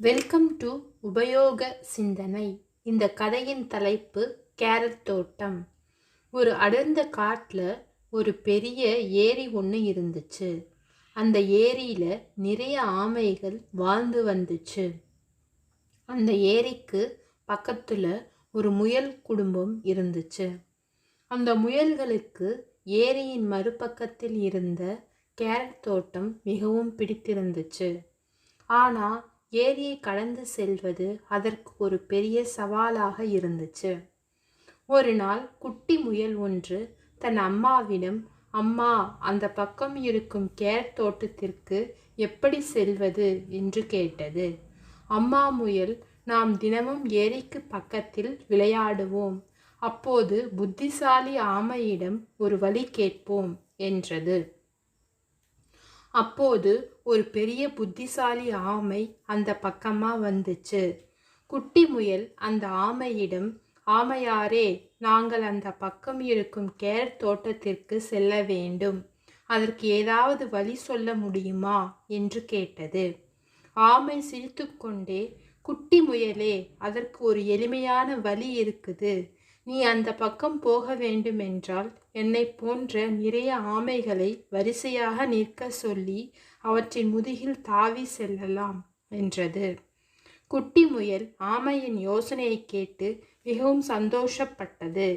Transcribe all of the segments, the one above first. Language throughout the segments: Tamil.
வெல்கம் டு உபயோக சிந்தனை. இந்த கதையின் தலைப்பு கேரட் தோட்டம். ஒரு அடர்ந்த காட்டில் ஒரு பெரிய ஏரி ஒன்று இருந்துச்சு. அந்த ஏரியில் நிறைய ஆமைகள் வாழ்ந்து வந்துச்சு. அந்த ஏரிக்கு பக்கத்தில் ஒரு முயல் குடும்பம் இருந்துச்சு. அந்த முயல்களுக்கு ஏரியின் மறுபக்கத்தில் இருந்த கேரட் தோட்டம் மிகவும் பிடித்திருந்துச்சு. ஆனால் ஏரியை கடந்து செல்வது அதற்கு ஒரு பெரிய சவாலாக இருந்துச்சு. ஒரு நாள் குட்டி முயல் ஒன்று தன் அம்மாவிடம் அம்மா அந்த பக்கம் இருக்கும் கேரட் தோட்டத்திற்கு எப்படி செல்வது? என்று கேட்டது. அம்மா முயல் நாம் தினமும் ஏரிக்கு பக்கத்தில் விளையாடுவோம். அப்போது புத்திசாலி ஆமையிடம் ஒரு வழி கேட்போம் என்றது. அப்போது ஒரு பெரிய புத்திசாலி ஆமை அந்த பக்கமாக வந்துச்சு. குட்டி முயல் அந்த ஆமையிடம் ஆமையாரே நாங்கள் அந்த பக்கம் இருக்கும் கேரட் தோட்டத்திற்கு செல்ல வேண்டும். அதற்கு ஏதாவது வழி சொல்ல முடியுமா? என்று கேட்டது. ஆமை சிரித்துக்கொண்டே குட்டி முயலே அதற்கு ஒரு எளிமையான வழி இருக்குது. நீ அந்த பக்கம் போக வேண்டுமென்றால் என்னை போன்ற நிறைய ஆமைகளை வரிசையாக நிற்க சொல்லி அவற்றின் முதுகில் தாவி செல்லலாம் என்றது. குட்டி முயல் ஆமையின் யோசனையை கேட்டு மிகவும் சந்தோஷப்பட்டது.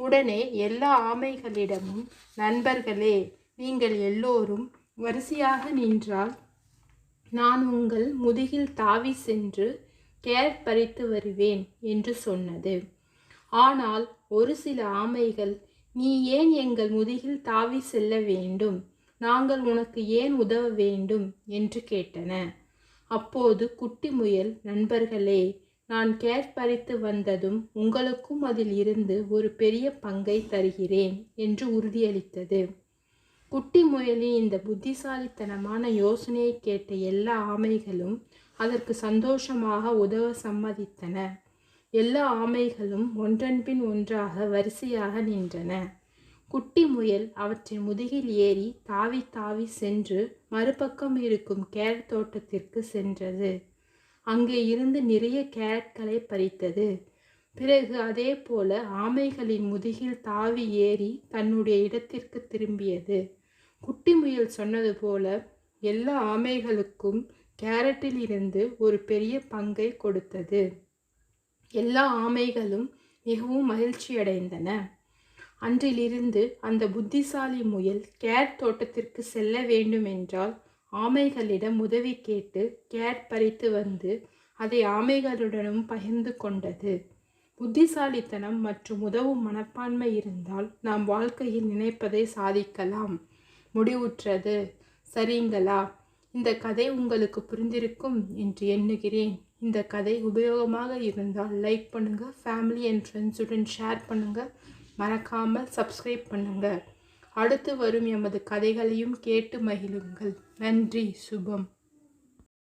உடனே எல்லா ஆமைகளிடமும் நண்பர்களே நீங்கள் எல்லோரும் வரிசையாக நின்றால் நான் உங்கள் முதுகில் தாவி சென்று கேரட் பறித்து வருவேன் என்று சொன்னது. ஆனால் ஒரு சில ஆமைகள் நீ ஏன் எங்கள் முதுகில் தாவி செல்ல வேண்டும்? நாங்கள் உனக்கு ஏன் உதவ வேண்டும் என்று கேட்டன. அப்போது குட்டி முயல் நண்பர்களே நான் கேர் பறித்து வந்ததும் உங்களுக்கும் அதில் இருந்து ஒரு பெரிய பங்கை தருகிறேன் என்று உறுதியளித்தது. குட்டி முயலின் இந்த புத்திசாலித்தனமான யோசனையை கேட்ட எல்லா ஆமைகளும் அதற்கு சந்தோஷமாக உதவ சம்மதித்தன. எல்லா ஆமைகளும் ஒன்றன்பின் ஒன்றாக வரிசையாக நின்றன. குட்டி முயல் அவற்றின் முதுகில் ஏறி தாவி தாவி சென்று மறுபக்கம் இருக்கும் கேரட் தோட்டத்திற்கு சென்றது. அங்கே இருந்து நிறைய கேரட்களை பறித்தது. பிறகு அதே போல ஆமைகளின் முதுகில் தாவி ஏறி தன்னுடைய இடத்திற்கு திரும்பியது. குட்டி முயல் சொன்னது போல எல்லா ஆமைகளுக்கும் கேரட்டில் இருந்து ஒரு பெரிய பங்கை கொடுத்தது. எல்லா ஆமைகளும் மிகவும் மகிழ்ச்சியடைந்தன. அன்றிலிருந்து அந்த புத்திசாலி முயல் கேட் தோட்டத்திற்கு செல்ல வேண்டுமென்றால் ஆமைகளிடம் உதவி கேட்டு கேட் பறித்து வந்து அதை ஆமைகளுடனும் பகிர்ந்து கொண்டது. புத்திசாலித்தனம் மற்றும் உதவும் மனப்பான்மை இருந்தால் நாம் வாழ்க்கையில் நினைப்பதை சாதிக்கலாம். முடிவுற்றது. சரிங்களா? இந்த கதை உங்களுக்கு புரிந்திருக்கும் என்று எண்ணுகிறேன். இந்த கதை உபயோகமாக இருந்தால் லைக் பண்ணுங்கள் ஃபேமிலி அண்ட் ஃப்ரெண்ட்ஸுடன் ஷேர் பண்ணுங்கள் மறக்காமல் சப்ஸ்கிரைப் பண்ணுங்கள் அடுத்து வரும் எமது கதைகளையும் கேட்டு மகிழுங்கள். நன்றி சுபம்.